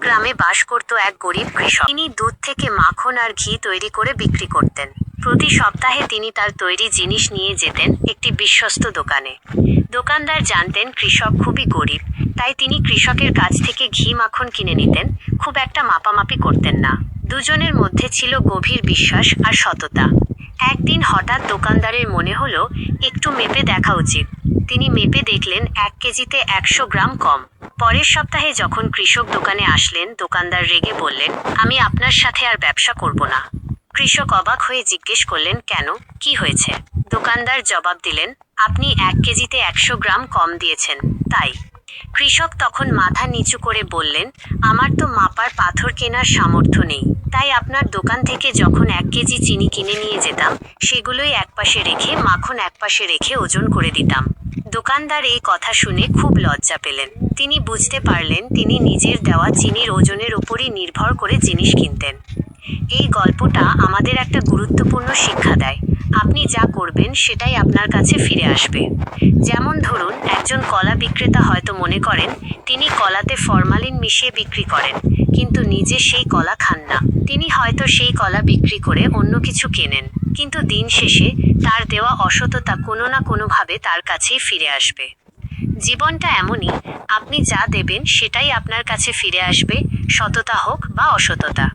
গ্রামে বাস করত এক গরিব কৃষক। তিনি দুধ থেকে মাখন আর ঘি তৈরি করে বিক্রি করতেন। প্রতি সপ্তাহে তিনি তার তৈরি জিনিস নিয়ে যেতেন একটি বিশ্বস্ত দোকানে। দোকানদার জানতেন কৃষক খুবই গরিব, তাই তিনি কৃষকের কাছ থেকে ঘি মাখন কিনে নিতেন, খুব একটা মাপামাপি করতেন না। দুজনের মধ্যে ছিল গভীর বিশ্বাস আর সততা। একদিন হঠাৎ দোকানদারের মনে হলো, একটু মেপে দেখা উচিত। তিনি মেপে দেখলেন, এক কেজিতে একশো গ্রাম কম। পরের সপ্তাহে যখন কৃষক দোকানে আসলেন, দোকানদার রেগে বললেন, আমি আপনার সাথে আর ব্যবসা করব না। কৃষক অবাক হয়ে জিজ্ঞেস করলেন, কেন? কি হয়েছে? দোকানদার জবাব দিলেন, আপনি এক কেজিতে একশো গ্রাম কম দিয়েছেন, তাই। কৃষক তখন মাথা নিচু করে বললেন, আমার তো মাপার পাথর কেনার সামর্থ্য নেই, তাই আপনার দোকান থেকে যখন এক কেজি চিনি কিনে নিয়ে যেতাম, সেগুলোই একপাশে রেখে, মাখন একপাশে রেখে ওজন করে দিতাম। দোকানদার এই কথা শুনে খুব লজ্জা পেলেন। তিনি বুঝতে পারলেন তিনি নিজের দেওয়া চিনির ওজনের ওপরই নির্ভর করে জিনিস কিনতেন। এই গল্পটা আমাদের একটা গুরুত্বপূর্ণ শিক্ষা দেয়। আপনি যা করবেন সেটাই আপনার কাছে ফিরে আসবে। যেমন ধরুন, একজন কলা বিক্রেতা হয়তো মনে করেন, তিনি কলাতে ফরমালিন মিশিয়ে বিক্রি করেন, কিন্তু নিজে সেই কলা খান না। তিনি হয়তো সেই কলা বিক্রি করে অন্য কিছু কেনেন। কিন্তু দিন শেষে তার দেওয়া অসততা কোনো না কোনোভাবে তার কাছেই ফিরে আসবে। জীবনটা এমনই, আপনি যা দেবেন সেটাই আপনার কাছে ফিরে আসবে, সততা হোক বা অসততা।